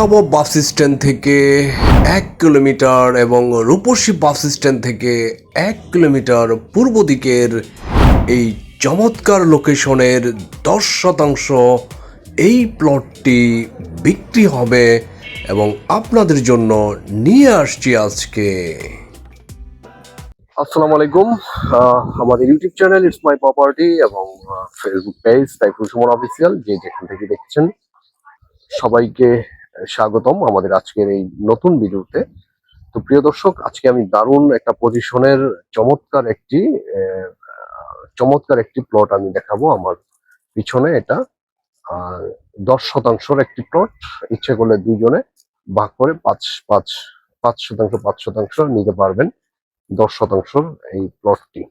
বরাবর bus stand থেকে এক কিলোমিটার এবং রূপসী বাস স্ট্যান্ড থেকে এক কিলোমিটার পূর্ব দিকের এই চমৎকার লোকেশনের দশ শতাংশ এই প্লটটি বিক্রি হবে এবং আপনাদের জন্য নিয়ে আসছি আজকে। আসসালামু আলাইকুম। আমাদের YouTube channel it's my property এবং ফেসবুক পেজ সুমন অফিসিয়াল যে যেখান থেকে দেখছেন, সবাইকে স্বাগতম আমাদের আজকের এই নতুন ভিডিওতে। তো প্রিয় দর্শক, আজকে আমি দারুণ একটা পজিশনের চমৎকার একটি চমৎকার একটি প্লট আমি দেখাবো আমার পিছনে এটা। দশ শতাংশের একটি প্লট ইচ্ছে করলে দুইজনে ভাগ করে পাঁচ পাঁচ পাঁচ শতাংশ পাঁচ শতাংশ নিতে পারবেন দশ শতাংশর এই প্লটটি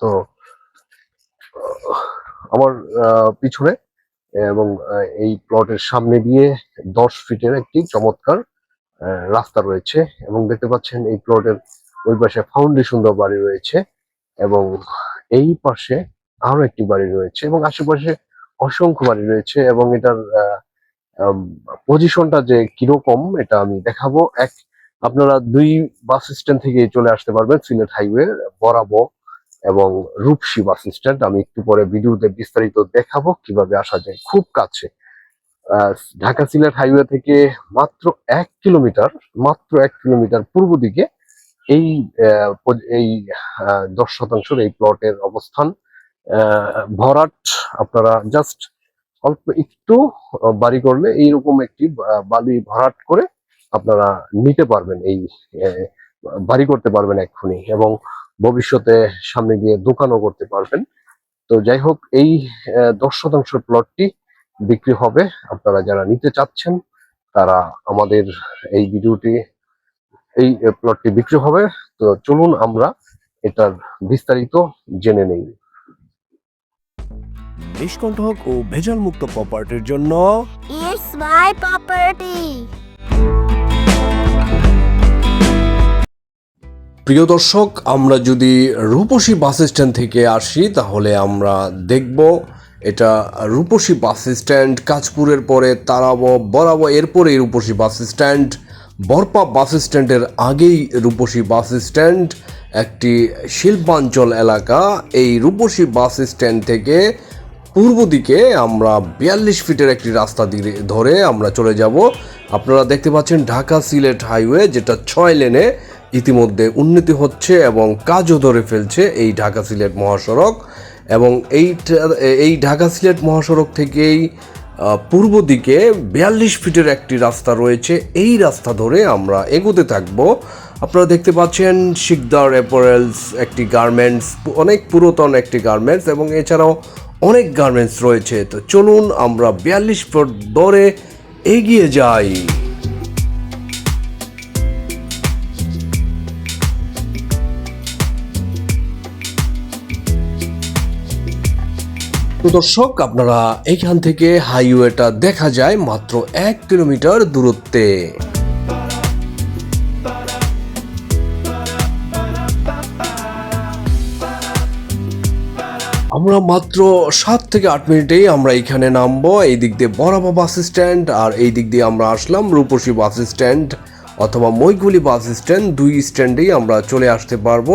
তো আমার পিছনে এবং এই প্লটের সামনে দিয়ে দশ ফিটের একটি চমৎকার রাস্তা রয়েছে এবং দেখতে পাচ্ছেন এই প্লটের ওই পাশে ফাউন্ডেশন দেওয়া বাড়ি রয়েছে এবং এই পাশে আরও একটি বাড়ি রয়েছে এবং আশেপাশে অসংখ্য বাড়ি রয়েছে এবং এটার পজিশনটা যে কীরকম এটা আমি দেখাবো। এক, আপনারা দুই বাস স্ট্যান্ড থেকে চলে আসতে পারবেন সিলেট হাইওয়ে বরাবর। এবং রূপসী বাস স্ট্যান্ড আমি একটু পরে ভিডিওতে বিস্তারিত দেখাবো কীভাবে আসা যায়। খুব কাছে। ঢাকা সিলেট হাইওয়ে থেকে মাত্র এক কিলোমিটার, মাত্র এক কিলোমিটার পূর্ব দিকে এই এই দশ শতাংশের এই প্লটের অবস্থান। ভরাট, আপনারা জাস্ট অল্প একটু বাড়ি করলে এইরকম একটি বালি ভরাট করে আপনারা নিতে পারবেন এই বাড়ি করতে পারবেন এক্ষুনি। এবং ভবিষ্যতে সামনে গিয়ে দোকানও করতে পারবেন। তো যাই হোক এই দশ শতাংশ প্লটটি বিক্রি হবে। আপনারা যারা নিতে চাচ্ছেন তারা আমাদের এই ভিডিওটি এই প্লটটি বিক্রি হবে। তো চলুন আমরা এটার বিস্তারিত জেনে নেই। নিষ্কণ্টক ও ভেজাল মুক্ত প্রপার্টির জন্য It's my property. প্রিয় দর্শক, আমরা যদি রূপসী বাস স্ট্যান্ড থেকে আসি, তাহলে আমরা দেখব এটা রূপসী বাস স্ট্যান্ড। কাজপুরের পরে তারাব বরাবর এরপরে রূপসী বাস স্ট্যান্ড। বরপা বাস স্ট্যান্ডের আগেই রূপসী বাস স্ট্যান্ড, একটি শিল্পাঞ্চল এলাকা। এই রূপসী বাস স্ট্যান্ড থেকে পূর্ব দিকে আমরা বিয়াল্লিশ ফিটের একটি রাস্তা দিয়ে ধরে আমরা চলে যাব। আপনারা দেখতে পাচ্ছেন ঢাকা সিলেট হাইওয়ে, যেটা ছয় লেনে ইতিমধ্যে উন্নতি হচ্ছে এবং কাজও ধরে ফেলছে এই ঢাকা সিলেট মহাসড়ক এবং এই এই ঢাকা সিলেট মহাসড়ক থেকেই পূর্ব দিকে বিয়াল্লিশ ফিটের একটি রাস্তা রয়েছে। এই রাস্তা ধরে আমরা এগোতে থাকব। আপনারা দেখতে পাচ্ছেন শিকদার অ্যাপারেলস একটি গার্মেন্টস, অনেক পুরাতন একটি গার্মেন্টস এবং এছাড়াও অনেক গার্মেন্টস রয়েছে। তো চলুন আমরা বিয়াল্লিশ ফুট দরে এগিয়ে যাই। তো দর্শক, আপনারা এখান থেকে হাইওয়েটা দেখা যায় মাত্র এক কিলোমিটার দূরত্বে। আমরা মাত্র সাত থেকে আট মিনিটেই আমরা এখানে নামবো এই দিক দিয়ে বরাবা বাস স্ট্যান্ড আর এই দিক দিয়ে আমরা আসলাম রূপসী বাস স্ট্যান্ড অথবা মৈগুলি বাস স্ট্যান্ড। দুই স্ট্যান্ডেই আমরা চলে আসতে পারব।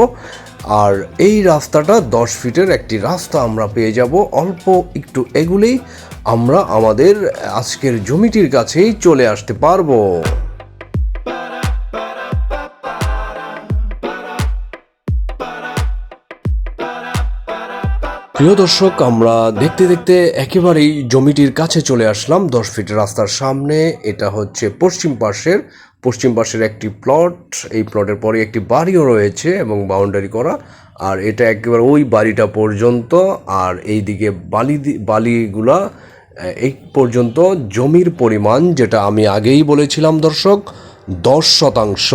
আর এই রাস্তাটা দশ ফিটের একটি রাস্তা, আমরা পেয়ে যাব। অল্প একটু এগুলেই আমরা আমাদের আজকের জমিটির কাছেই চলে আসতে পারব। প্রিয় দর্শক, আমরা দেখতে দেখতে একেবারেই জমিটির কাছে চলে আসলাম দশ ফিট রাস্তার সামনে। এটা হচ্ছে পশ্চিম পাশের পশ্চিম পাশের একটি প্লট এই প্লটের পরে একটি বাড়িও রয়েছে এবং বাউন্ডারি করা। আর এটা একেবারে ওই বাড়িটা পর্যন্ত। আর এই দিকে বালি বালিগুলা এই পর্যন্ত জমির পরিমাণ, যেটা আমি আগেই বলেছিলাম দর্শক, দশ শতাংশ।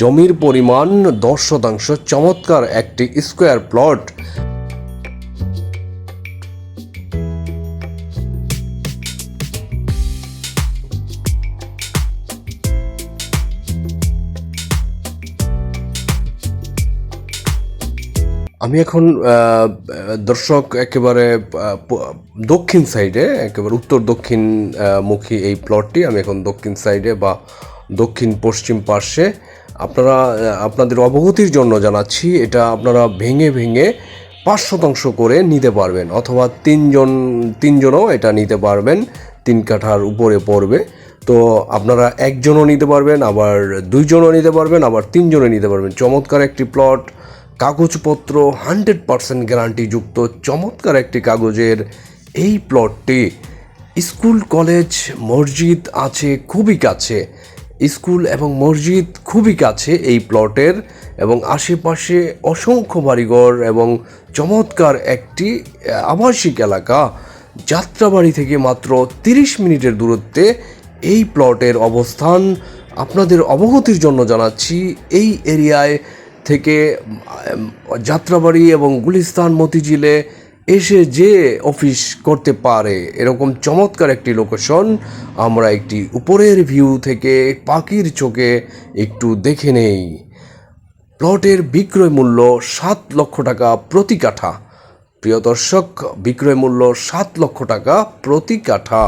জমির পরিমাণ দশ শতাংশ। চমৎকার একটি স্কোয়ার প্লট আমি এখন দর্শক একেবারে দক্ষিণ সাইডে, একেবারে উত্তর দক্ষিণ মুখী এই প্লটটি আমি এখন দক্ষিণ সাইডে বা দক্ষিণ পশ্চিম পার্শ্বে। আপনারা আপনাদের অবগতির জন্য জানাচ্ছি, এটা আপনারা ভেঙে ভেঙে পাঁচ শতাংশ করে নিতে পারবেন অথবা তিনজন, তিনজনও এটা নিতে পারবেন, তিন কাঠার উপরে পড়বে। তো আপনারা একজনও নিতে পারবেন, আবার দুইজনও নিতে পারবেন, আবার তিনজনও নিতে পারবেন। চমৎকার একটি প্লট কাগজপত্র হান্ড্রেড পারসেন্ট গ্যারান্টিযুক্ত, চমৎকার একটি কাগজের এই প্লটটি। স্কুল, কলেজ, মসজিদ আছে খুবই কাছে। স্কুল এবং মসজিদ খুবই কাছে এই প্লটের এবং আশেপাশে অসংখ্য বাড়িঘর এবং চমৎকার একটি আবাসিক এলাকা। যাত্রাবাড়ি থেকে মাত্র তিরিশ মিনিটের দূরত্বে এই প্লটের অবস্থান আপনাদের অবগতির জন্য জানাচ্ছি। এই এরিয়ায় থেকে যাত্রাবাড়ি এবং গুলিস্তান মতিঝিলে এসে যে অফিস করতে পারে, এরকম চমৎকার একটি লোকেশন। আমরা একটি উপরের ভিউ থেকে পাখির চোখে একটু দেখে নেই। প্লটের বিক্রয় মূল্য সাত লক্ষ টাকা প্রতি কাঠা। প্রিয় দর্শক, বিক্রয় মূল্য সাত লক্ষ টাকা প্রতি কাঠা।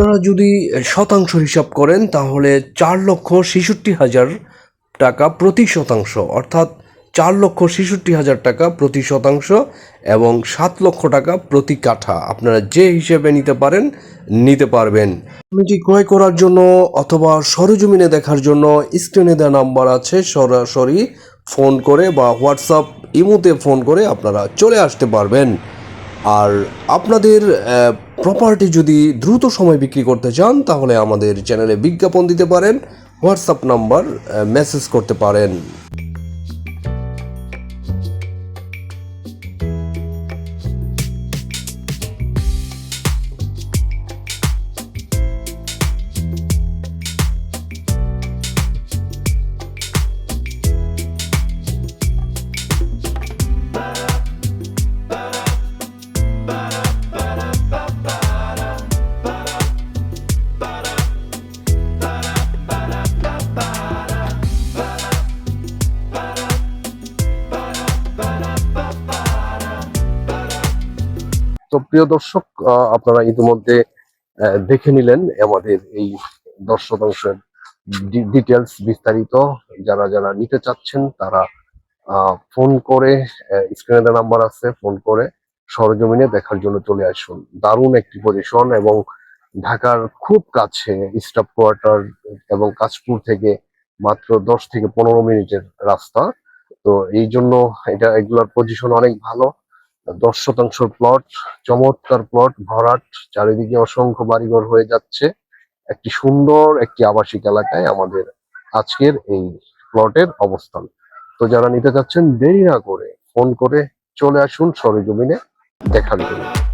আপনারা যদি শতাংশ হিসাব করেন, তাহলে চার লক্ষ ছেষট্টি হাজার টাকা প্রতি শতাংশ, অর্থাৎ চার লক্ষ ছেষট্টি হাজার টাকা প্রতি শতাংশ এবং সাত লক্ষ টাকা প্রতি কাঠা আপনারা যে হিসেবে নিতে পারেন, নিতে পারবেন। জমিটি ক্রয় করার জন্য অথবা সরজমিনে দেখার জন্য স্ক্রিনে দেওয়া নাম্বার আছে, সরাসরি ফোন করে বা হোয়াটসঅ্যাপ ইমোতে ফোন করে আপনারা চলে আসতে পারবেন। আর আপনাদের প্রপার্টি যদি দ্রুত সময় বিক্রি করতে চান, তাহলে আমাদের চ্যানেলে বিজ্ঞাপন দিতে পারেন হোয়াটসঅ্যাপ নাম্বার মেসেজ করতে পারেন। তো প্রিয় দর্শক আপনারা ইতিমধ্যে দেখে নিলেন আমাদের এই দশ শতাংশের ডিটেলস বিস্তারিত। যারা যারা নিতে চাচ্ছেন, তারা ফোন করে স্ক্রিনে দেওয়া নাম্বার আছে ফোন করে সরজমিনে দেখার জন্য চলে আসুন। দারুণ একটি পজিশন এবং ঢাকার খুব কাছে স্টাফ কোয়ার্টার এবং কাশপুর থেকে মাত্র দশ থেকে পনেরো মিনিটের রাস্তা। তো এই জন্য এটা, এগুলার পজিশন অনেক ভালো। দশ শতাংশ প্লট চমৎকার প্লট ভরাট, চারিদিকে অসংখ্য বাড়িঘর হয়ে যাচ্ছে। একটি সুন্দর, একটি আবাসিক এলাকায় আমাদের আজকের এই প্লটের অবস্থান। তো যারা নিতে চাচ্ছেন, দেরি না করে ফোন করে চলে আসুন সরেজমিনে দেখার জন্য